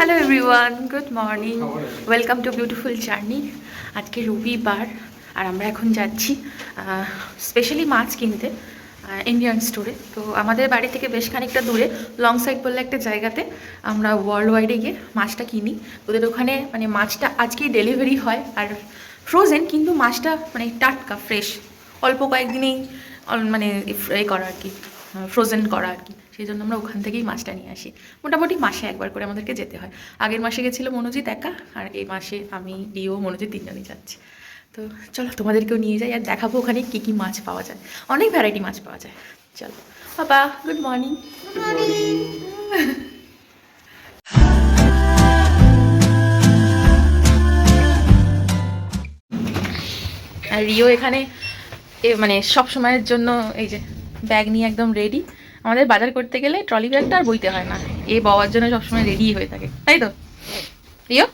Hello everyone good morning welcome to beautiful journey আজকে রবিবার, আর আমরা এখন যাচ্ছি স্পেশালি মাছ কিনতে ইন্ডিয়ান স্টোরে তো আমাদের বাড়ি থেকে বেশ খানিকটা দূরে লং সাইড বললে একটা জায়গাতে আমরা ওয়ার্ল্ড ওয়াইডে গিয়ে মাছটা কিনি। ওদের ওখানে মানে মাছটা আজকেই ডেলিভারি হয়, আর ফ্রোজেন কিন্তু মাছটা মানে টাটকা ফ্রেশ অল্প কয়েকদিনেই মানে এ করা আর কি ফ্রোজেন করা আর কি। সেই জন্য আমরা ওখান থেকেই মাছটা নিয়ে আসি। মোটামুটি মাসে একবার করে আমাদেরকে যেতে হয়। আগের মাসে গেছিল মনোজিৎ একা আর এই মাসে আমি ডিও মনোজিৎ তিনজনই যাচ্ছি। তো চলো তোমাদেরকেও নিয়ে যাই আর দেখাবো ওখানে কী কী মাছ পাওয়া যায়। অনেক ভ্যারাইটি মাছ পাওয়া যায়। চলো। বাবা গুড মর্নিং আর রিও এখানে এ মানে সব সময়ের জন্য এই যে ব্যাগ নিয়ে একদম রেডি আমাদের বাজার করতে গেলে ট্রলি ব্যাগটা আর বইতে হয় না। এ বাবার জন্য সবসময় রেডি হয়ে থাকে। তাই তো? রিও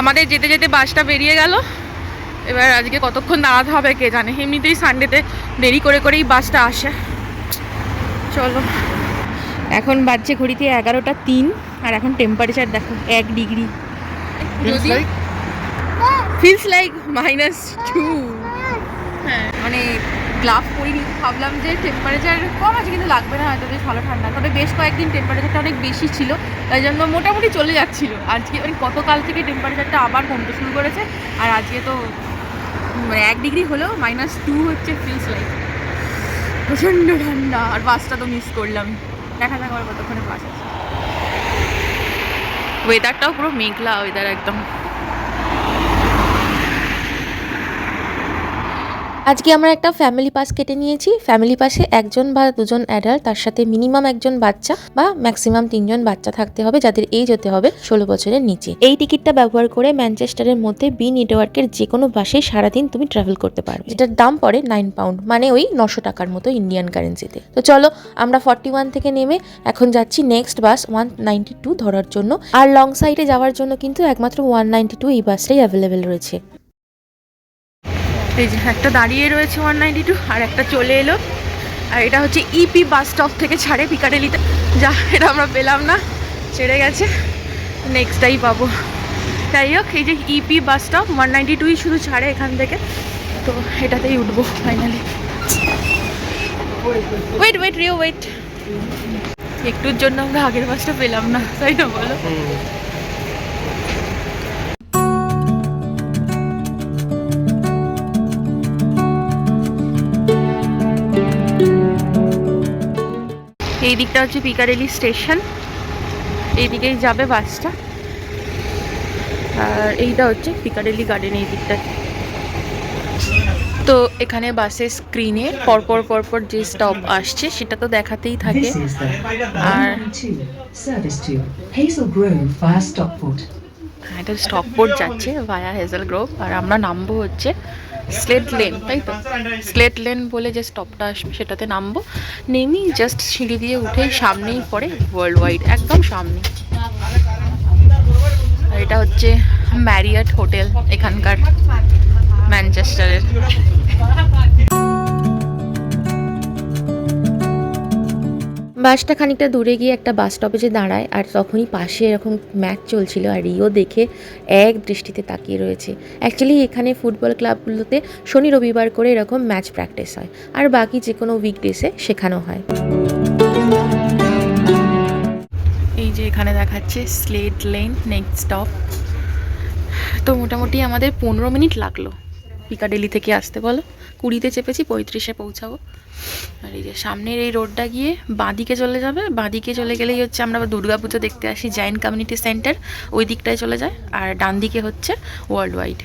আমাদের যেতে যেতে বাসটা বেরিয়ে গেল। এবার আজকে কতক্ষণ দাঁড়াতে হবে কে জানে। এমনিতেই সানডেতে দেরি করে করেই বাসটা আসে। চলো। এখন বাজছে ঘড়িতে এগারোটা তিন আর এখন টেম্পারেচার দেখো এক degree feels like minus two হ্যাঁ মানে গ্লাভ পরিনি ভাবলাম যে টেম্পারেচার কম আছে কিন্তু লাগবে না হয়তো বেশ ভালো ঠান্ডা। তবে বেশ কয়েকদিন টেম্পারেচারটা অনেক বেশি ছিল তাই জন্য মোটামুটি চলে যাচ্ছিল। আজকে মানে গতকাল থেকে টেম্পারেচারটা আবার কমতে শুরু করেছে আর আজকে তো মানে এক ডিগ্রি হলেও মাইনাস টু হচ্ছে ফিলস লাইক প্রচণ্ড ঠান্ডা আর বাসটা তো মিস করলাম। দেখা যাক আমার কতক্ষণে বাস আছে ওয়েদারটাও পুরো মেঘলা ওয়েদার একদম আজকে আমরা একটা ফ্যামিলি পাস কেটে নিয়েছি। ফ্যামিলি পাসে একজন বা দুজন অ্যাডাল্ট তার সাথে মিনিমাম একজন বাচ্চা বা ম্যাক্সিমাম তিনজন বাচ্চা থাকতে হবে, যাদের এজ হতে হবে ষোলো বছরের নিচে। এই টিকিটটা ব্যবহার করে ম্যানচেস্টারের মধ্যে বি নেটওয়ার্কের যে কোনো বাসে সারাদিন তুমি ট্রাভেল করতে পারবে। যেটার দাম পড়ে নাইন পাউন্ড মানে ওই নশো টাকার মতো ইন্ডিয়ান কারেন্সিতে তো। চলো, আমরা ফর্টি ওয়ান থেকে নেমে এখন যাচ্ছি next bus one ninety two ধরার জন্য। আর লং সাইডে যাওয়ার জন্য কিন্তু একমাত্র ওয়ান নাইনটি টু এই বাসটাই অ্যাভেলেবেল রয়েছে। এই যে একটা দাঁড়িয়ে রয়েছে ওয়ান নাইনটি টু আর একটা চলে এলো। আর এটা হচ্ছে ইপি বাস স্টপ থেকে ছাড়ে পিকাডেলিতে যা, এটা আমরা পেলাম না, ছেড়ে গেছে। নেক্সটটাই পাবো। যাই হোক, এই যে EP bus stop one ninety টুই শুধু ছাড়ে এখান থেকে। তো এটাতেই উঠবো finally wait wait Rio wait একটুর জন্য আমরা আগের বাসটা পেলাম না, তাই না বলো? দিকটা হচ্ছে পিকারেলি স্টেশন। এইদিকেই যাবে বাসটা আর এইটা হচ্ছে পিকারেলি গার্ডেন এই দিকটা তো এখানে বাসের স্ক্রিনে পরপর পরপর যে স্টপ আসছে সেটা তো দেখাতেই থাকে। আর 192 service to Hazel Grove via Stockport. এটা স্টকপোর্ট যাচ্ছে ভায়া হেজেল গ্রোভ আর আমরা নামবো হচ্ছে স্লেট লেন তাই তো? স্লেট লেন বলে যে স্টপটা আসবে, সেটাতে নামবো। নেমেই জাস্ট সিঁড়ি দিয়ে উঠেই সামনেই পড়ে ওয়ার্ল্ড ওয়াইড একদম সামনে। আর এটা হচ্ছে ম্যারিয়াট হোটেল এখানকার ম্যানচেস্টারের বাসটা খানিকটা দূরে গিয়ে একটা বাস স্টপেজে দাঁড়ায় আর তখনই পাশে এরকম ম্যাচ চলছিল আর রিও দেখে এক দৃষ্টিতে তাকিয়ে রয়েছে। অ্যাকচুয়ালি এখানে ফুটবল ক্লাবগুলোতে শনি রবিবার করে এরকম ম্যাচ প্র্যাকটিস হয় আর বাকি যে কোনো উইকডেসে শেখানো হয়। এই যে এখানে দেখাচ্ছে স্লেট লেন নেক্সট স্টপ তো মোটামুটি আমাদের পনেরো মিনিট লাগল। পিকাডেলি থেকে আসতে বলো। কুড়িতে চেপেছি, পঁয়ত্রিশে পৌঁছাবো। আর এই যে সামনের এই রোডটা গিয়ে বাঁদিকে চলে যাবে। বাঁদিকে চলে গেলেই হচ্ছে আমরা দুর্গা পুজো দেখতে আসি জায়েন্ট কমিউনিটি সেন্টার ওই দিকটায় চলে যায় আর ডান দিকে হচ্ছে ওয়ার্ল্ড ওয়াইড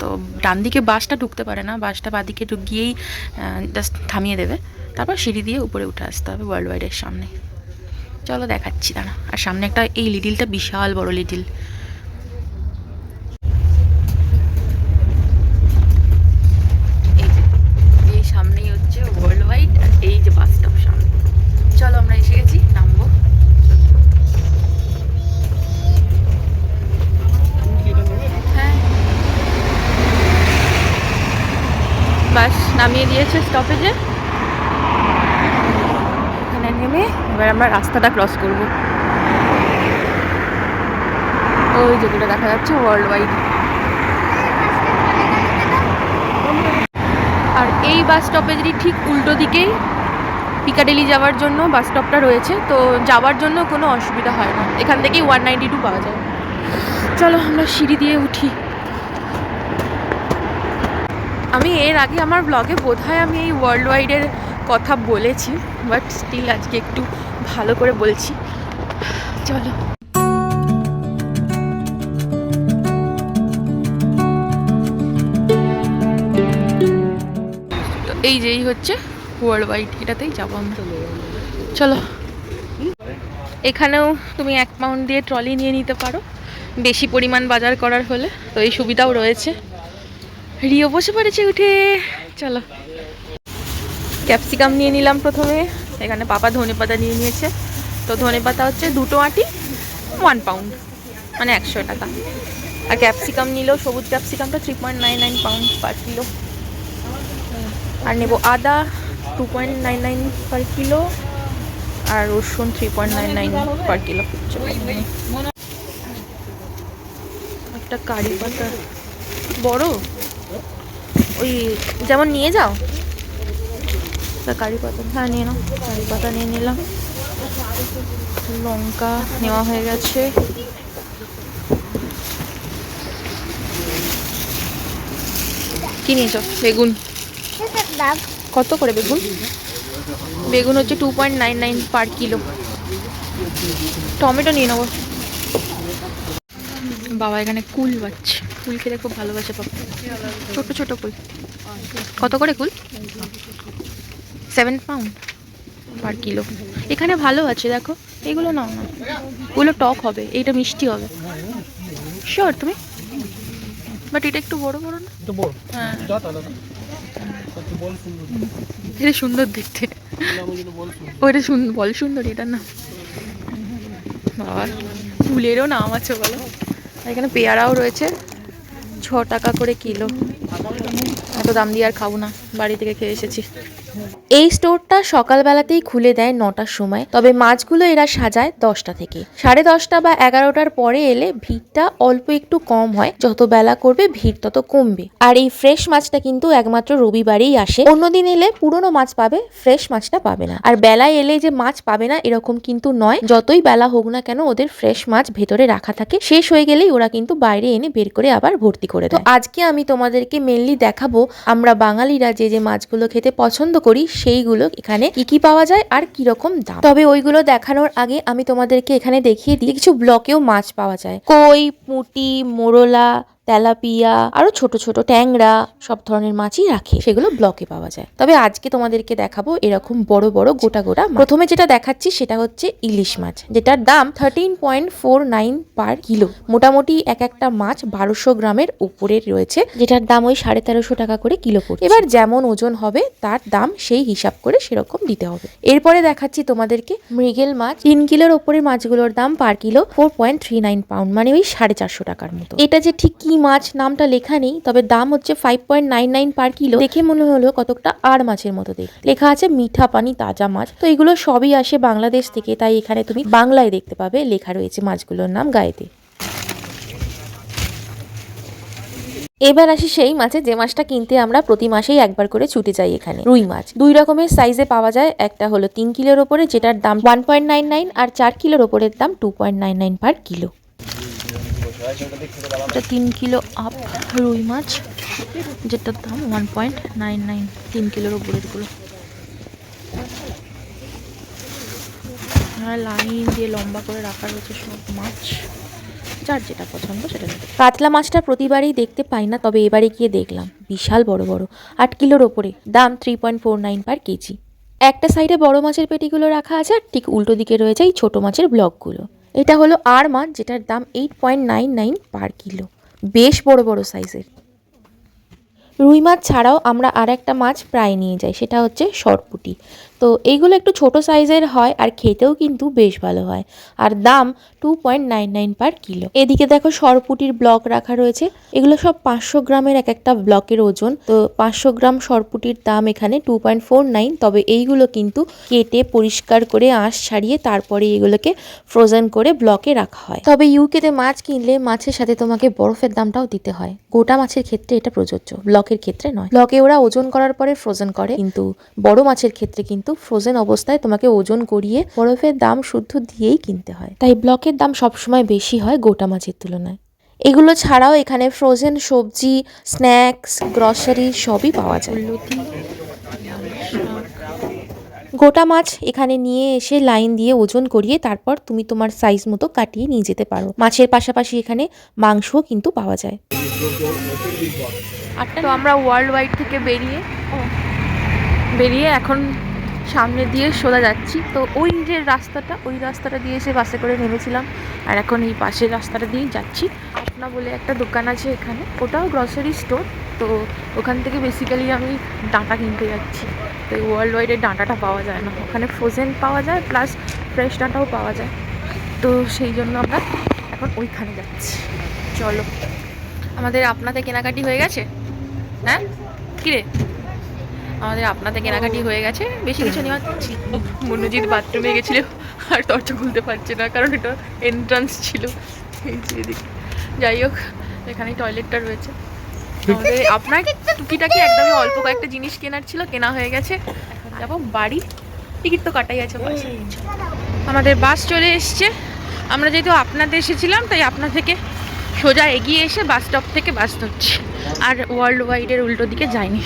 তো ডান দিকে বাসটা ঢুকতে পারে না, বাসটা বাঁদিকে ঢুক গিয়েই জাস্ট থামিয়ে দেবে। তারপর সিঁড়ি দিয়ে উপরে উঠে আসতে হবে ওয়ার্ল্ড ওয়াইডের সামনে। চলো দেখাচ্ছি দাঁড়া। আর সামনে একটা এই লিডিলটা বিশাল বড় লিডিল দিয়েছে স্টপেজে এখানে নেমে এবার আমরা রাস্তাটা ক্রস করব। ওই যেগুলো দেখা যাচ্ছে ওয়ার্ল্ড ওয়াইড আর এই বাস স্টপেজেরই ঠিক উল্টো দিকেই পিকাডেলি যাওয়ার জন্য বাস স্টপটা রয়েছে। তো যাওয়ার জন্য কোনো অসুবিধা হয় না। এখান থেকেই ওয়ান নাইনটি টু পাওয়া যায়। চলো আমরা সিঁড়ি দিয়ে উঠি। আমি এর আগে আমার ব্লগে বোধহয় আমি এই ওয়ার্ল্ড ওয়াইডের কথা বলেছি বাট স্টিল আজকে একটু ভালো করে বলছি। চলো। এই যেই হচ্ছে ওয়ার্ল্ড ওয়াইড এটাতেই যাব আমরা। চলো। এখানেও তুমি এক পাউন্ড দিয়ে ট্রলি নিয়ে নিতে পারো, বেশি পরিমাণ বাজার করার হলে, তো এই সুবিধাও রয়েছে। রিও বসে পড়েছে উঠে। চলো। ক্যাপসিকাম নিয়ে নিলাম প্রথমে। এখানে পাপা ধনে পাতা নিয়ে নিয়েছে। তো ধনে পাতা হচ্ছে দুটো আটি ওয়ান পাউন্ড মানে একশো টাকা। আর ক্যাপসিকাম নিলেও, সবুজ ক্যাপসিকামটা three point nine nine pound per kilo আর নেব আদা two point nine nine per kilo আর রসুন three point nine nine per kilo একটা কারি পাতা। বড়? ওই যেমন নিয়ে যাও। কারি পাতা হ্যাঁ নিয়ে নাও। কারি পাতা নিয়ে নিলাম। লঙ্কা নেওয়া হয়ে গেছে। কি নিয়েছো বেগুন। কত করে বেগুন? বেগুন হচ্ছে two point nine nine per kilo tomato নিয়ে নেব বাবা এখানে কুল পাচ্ছে কুল খেতে খুব ভালোবাসে পাপা ছোট ছোট কুল। কত করে কুল? সেভেন পাউন্ড পার কিলো এখানে ভালো আছে দেখো। এগুলো নাও না। ওগুলো টক হবে এইটা মিষ্টি হবে। শিওর তুমি? বাট এটা একটু বড় বড় না? একটু বড়। হ্যাঁ। এটা সুন্দর দেখতে। ওইটা বল সুন্দর এটা না বাবা ফুলেরও নাম আছে বলো। এখানে পেয়ারাও রয়েছে। ছ টাকা করে কিলো। এত দাম দিয়ে আর খাব না। বাড়ি থেকে খেয়ে এসেছি। এই স্টোরটা সকালবেলাতেই খুলে দেয় নটার সময়, তবে মাছগুলো এরা সাজায় দশটা থেকে। সাড়ে দশটা বা এগারোটার পরে এলে ভিড়টা অল্প একটু কম হয়, যত বেলা করবে ভিড় তত কমবে। আর এই ফ্রেশ মাছটা কিন্তু একমাত্র রবিবারেই আসে। অন্যদিন এলে পুরনো মাছ পাবে, ফ্রেশ মাছটা পাবে না। আর বেলায় এলে যে মাছ পাবে না, এরকম কিন্তু নয়। যতই বেলা হোক না কেন ওদের ফ্রেশ মাছ ভেতরে রাখা থাকে। শেষ হয়ে গেলেই ওরা কিন্তু বাইরে এনে বের করে আবার ভর্তি করে দেয়। আজকে আমি তোমাদেরকে মেনলি দেখাবো আমরা বাঙালিরা যে যে মাছগুলো খেতে পছন্দ করি সেইগুলো এখানে কি কি পাওয়া যায় আর কি রকম দাম। তবে ওইগুলো দেখানোর আগে আমি তোমাদেরকে এখানে দেখিয়ে দিই, কিছু ব্লকেও মাছ পাওয়া যায়। কই, পুঁটি, মোরলা তেলাপিয়া, আরও ছোট ছোট ট্যাংরা, সব ধরনের মাছই রাখে। সেগুলো ব্লকে পাওয়া যায়। তবে আজকে তোমাদেরকে দেখাবো এরকম বড় বড় গোটা গোটা প্রথমে যেটা দেখাচ্ছি সেটা হচ্ছে ইলিশ মাছ, যেটার দাম thirteen point four nine per kilo মোটামুটি এক একটা মাছ বারোশো গ্রামের উপরে রয়েছে, যেটার দাম ওই সাড়ে তেরোশো টাকা করে কিলো পড়ছে। এবার যেমন ওজন হবে, তার দাম সেই হিসাব করে সেরকম দিতে হবে। এরপরে দেখাচ্ছি তোমাদেরকে মৃগেল মাছ। তিন কিলোর ওপরে মাছগুলোর দাম per kilo four point three nine pound মানে ওই সাড়ে চারশো টাকার মতো। এটা যে ঠিক কি মাছ নামটা লেখা নেই, তবে দাম হচ্ছে five point nine nine per kilo দেখে মনে হলো কতকটা আর মাছের মতো দেখতে। লেখা আছে, মিঠা পানি, তাজা মাছ। তো এগুলো সবই আসে বাংলাদেশ থেকে, তাই এখানে তুমি বাংলায় দেখতে পাবে। লেখা রয়েছে মাছগুলোর নাম গায়েতে। এবার আসি সেই মাছে, যে মাছটা কিনতে আমরা প্রতি মাসেই একবার করে ছুটে যাই এখানে। রুই মাছ। দুই রকমের সাইজে পাওয়া যায়। একটা হলো তিন কিলোর ওপরে, যেটার দাম ওয়ান পয়েন্ট নাইন নাইন আর চার কিলোর ওপরের দাম two point nine nine per kilo এটা তিন কিলো আপ রুই মাছ, যেটার দাম ওয়ান পয়েন্ট নাইন নাইন তিন কিলোর উপরেরগুলো আর লাইন দিয়ে লম্বা করে রাখা রয়েছে সব মাছ, যার যেটা পছন্দ সেটা কাতলা মাছটা প্রতিবারই দেখতে পাই না, তবে এবারে গিয়ে দেখলাম, বিশাল বড় বড়, আট কিলোর ওপরে দাম three point four nine per KG. একটা সাইডে বড় মাছের পেটিগুলো রাখা আছে, আর ঠিক উল্টো দিকে রয়েছে এই ছোটো মাছের ব্লকগুলো এটা হলো আর মান, যেটার দাম eight point nine nine per kilo বেশ বড় বড় সাইজের রুই মাছ ছাড়াও আমরা আর একটা মাছ প্রায় নিয়ে যাই, সেটা হচ্ছে সরপুটি। তো এইগুলো একটু ছোট সাইজের হয় আর খেতেও কিন্তু বেশ ভালো হয়। আর দাম two point nine nine per kilo এদিকে দেখো সরপুটির ব্লক রাখা রয়েছে। এগুলো সব পাঁচশো গ্রামের এক একটা ব্লকের ওজন। তো পাঁচশো গ্রাম সরপুটির দাম এখানে টু পয়েন্ট ফোর নাইন তবে এইগুলো কিন্তু কেটে পরিষ্কার করে আঁশ ছাড়িয়ে তারপরে এগুলোকে ফ্রোজেন করে ব্লকে রাখা হয়। তবে ইউকেতে মাছ কিনলে মাছের সাথে তোমাকে বরফের দামটাও দিতে হয়। গোটা মাছের ক্ষেত্রে এটা প্রযোজ্য। ব্লকের ক্ষেত্রে নয়। ব্লকে ওরা ওজন করার পরে ফ্রোজেন করে, কিন্তু বড় মাছের ক্ষেত্রে কিন্তু ফ্রোজেন অবস্থায় তোমাকে ওজন করিয়ে বরফের দাম শুদ্ধ দিয়েই কিনতে হয়। তাই ব্লকের দাম সবসময় বেশি হয় গোটা মাছের তুলনায়। এগুলো ছাড়াও এখানে ফ্রোজেন সবজি স্ন্যাক্স গ্রসারি সবই পাওয়া যায়। গোটা মাছ এখানে নিয়ে এসে লাইন দিয়ে ওজন করিয়ে তারপর তুমি তোমার সাইজ মতো কাটিয়ে নিয়ে যেতে পারো। মাছের পাশাপাশি এখানে মাংসও কিন্তু পাওয়া যায়। আমরা ওয়ার্ল্ড ওয়াইড থেকে বেরিয়ে বেরিয়ে এখন সামনে দিয়ে সোজা যাচ্ছি। তো ওই যে রাস্তাটা, ওই রাস্তাটা দিয়ে এসে বাসে করে নেমেছিলাম। আর এখন এই পাশের রাস্তাটা দিয়েই যাচ্ছি। আপনা বলে একটা দোকান আছে এখানে। ওটাও গ্রসারি স্টোর তো ওখান থেকে বেসিক্যালি আমি ডাঁটা কিনতে যাচ্ছি। তো এই ওয়ার্ল্ড ওয়াইডের ডাঁটাটা পাওয়া যায় না। ওখানে ফ্রোজেন পাওয়া যায় প্লাস ফ্রেশ ডাঁটাও পাওয়া যায়। তো সেই জন্য আমরা এখন ওইখানে যাচ্ছি। চলো। আমাদের আপনাতে কেনাকাটি হয়ে গেছে? হ্যাঁ? কিরে? আমাদের আপনাতে কেনাকাটি হয়ে গেছে। বেশি কিছু নেওয়া মনোজিৎ বাথরুমে গেছিল। আর দরজা খুলতে পারছে না, কারণ এটা এন্ট্রান্স ছিল। যাই হোক এখানে টয়লেটটা রয়েছে। আমাদের আপনার টুকিটাকি একদমই অল্প কয়েকটা জিনিস কেনার ছিল, কেনা হয়ে গেছে। যাব বাড়ি। টিকিট তো কাটাই আছে আমাদের বাস চলে এসছে। আমরা যেহেতু আপনাদের এসেছিলাম, তাই আপনা থেকে সোজা এগিয়ে এসে বাস স্টপ থেকে বাস ধরছি। আর ওয়ার্ল্ড ওয়াইডের উল্টো দিকে যাইনি।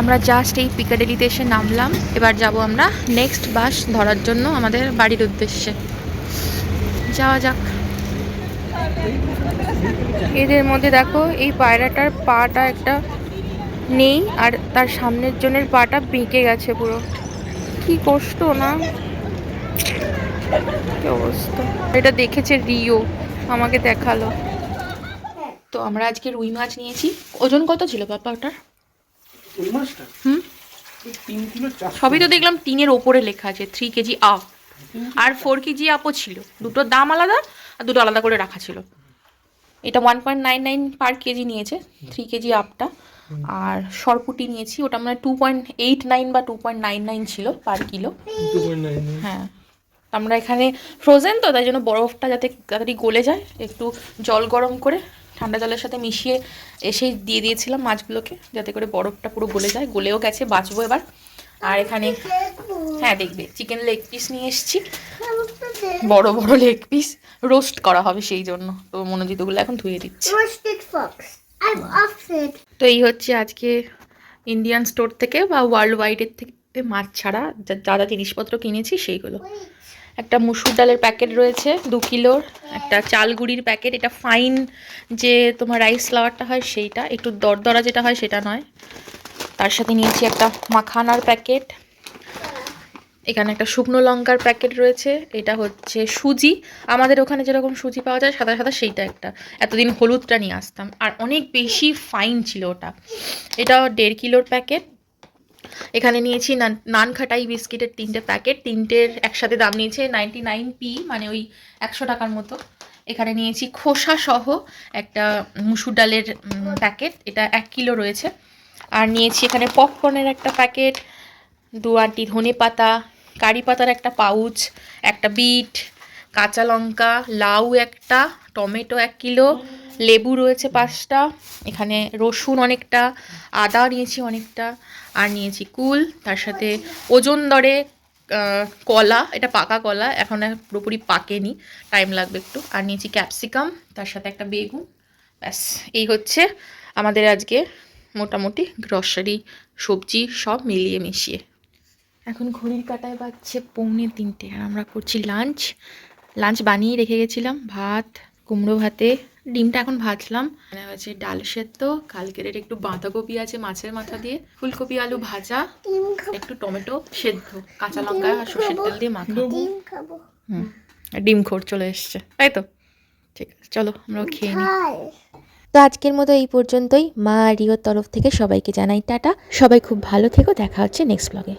আমরা জাস্ট এই পিকাডেলিতে এসে নামলাম। এবার যাব আমরা নেক্সট বাস ধরার জন্য আমাদের বাড়ির উদ্দেশ্যে। যাওয়া যাক। এদের মধ্যে দেখো, এই পায়রাটার পাটা একটা নেই, আর তার সামনের জনের পাটা বেঁকে গেছে পুরো। কি কষ্ট না? কি অবস্থা? এটা দেখেছে রিও আমাকে দেখাল। তো আমরা আজকে রুই মাছ নিয়েছি। ওজন কত ছিল বাবা ওটার ওই মাছটা? হুম? তিন কিলো সবই তো দেখলাম তিনের ওপরে লেখা আছে থ্রি কেজি আপ আর ফোর কেজি আপও ছিল। দুটোর দাম আলাদা আর দুটো আলাদা করে রাখা ছিল। এটা one point nine nine per KG নিয়েছে থ্রি কেজি আপটা আর সরপুটি নিয়েছি ওটা মানে টু পয়েন্ট এইট নাইন বা টু পয়েন্ট নাইন নাইন ছিল পার কিলো। হ্যাঁ। আমরা এখানে ফ্রোজেন তো তাই জন্য বরফটা যাতে তাড়াতাড়ি গলে যায় একটু জল গরম করে ঠান্ডা জলের সাথে মিশিয়ে এসেই দিয়ে দিয়েছিলাম মাছগুলোকে যাতে করে বরফটা পুরো গলে যায়। গলেও গেছে বাঁচবো এবার। আর এখানে হ্যাঁ দেখবে চিকেন লেগ পিস নিয়ে এসেছি। বড় বড় লেগ পিস রোস্ট করা হবে সেই জন্য। তো মনোজিতগুলো এখন ধুয়ে দিচ্ছি. তো এই হচ্ছে আজকে ইন্ডিয়ান স্টোর থেকে বা ওয়ার্ল্ড ওয়াইডের থেকে মাছ ছাড়া যা যা জিনিসপত্র কিনেছি সেইগুলো। একটা মুসুর ডালের প্যাকেট রয়েছে, দু কিলোর। একটা চাল গুঁড়ির প্যাকেট, এটা ফাইন যে তোমার রাইস ফ্লাওয়ারটা হয় সেইটা, একটু দরদরা যেটা হয় সেটা নয়। তার সাথে নিয়েছি একটা মাখানার প্যাকেট। এখানে একটা শুকনো লঙ্কার প্যাকেট রয়েছে, এটা হচ্ছে সুজি। আমাদের ওখানে যেরকম সুজি পাওয়া যায়, সাদা সাদা সেইটা একটা। এতদিন হলুদটা নিয়ে আসতাম। আর অনেক বেশি ফাইন ছিল ওটা। এটা দেড় কিলোর প্যাকেট। এখানে নিয়েছি নান খাটাই বিস্কিটের তিনটে প্যাকেট। তিনটের একসাথে দাম নিয়েছে নাইনটি নাইন পি মানে ওই একশো টাকার মতো। এখানে নিয়েছি খোসা সহ একটা মুসুর ডালের প্যাকেট। এটা এক কিলো রয়েছে। আর নিয়েছি এখানে পপকর্নের একটা প্যাকেট, দু আটি ধনে পাতা, কারি পাতার একটা পাউচ, একটা বিট, কাঁচা লঙ্কা, লাউ একটা, টমেটো এক কিলো লেবু রয়েছে পাঁচটা, এখানে রসুন অনেকটা, আদা নিয়েছি অনেকটা, আর নিয়েছি কুল, তার সাথে ওজন দরে কলা, এটা পাকা কলা, এখন পুরোপুরি পাকেনি টাইম লাগবে একটু, আর নিয়েছি ক্যাপসিকাম তার সাথে একটা বেগুন, ব্যাস, এই হচ্ছে আমাদের আজকে মোটামুটি গ্রসারি সবজি সব মিলিয়ে মিশিয়ে। এখন ঘড়ির কাটায় বাজছে পৌনে তিনটে, আর আমরা করছি লাঞ্চ লাঞ্চ বানিয়ে রেখে গেছিলাম, ভাত, কুমড়ো ভাতে ডিমটা এখন ভাজলাম। হচ্ছে ডাল সেদ্ধ কালকের একটু বাঁধাকপি আছে মাছের মাথা দিয়ে। ফুলকপি আলু ভাজা একটু টমেটো সেদ্ধ কাঁচা লঙ্কা আর সর্ষের তেল দিয়ে মাখা। হুম আর ডিম খোর চলে এসছে। তাই তো? ঠিক আছে চলো আমরা খেয়ে নিই। তো আজকের মতো এই পর্যন্তই। মা আর রিওর তরফ থেকে সবাইকে জানাই টাটা। সবাই খুব ভালো থেকো। দেখা হচ্ছে নেক্সট ব্লগে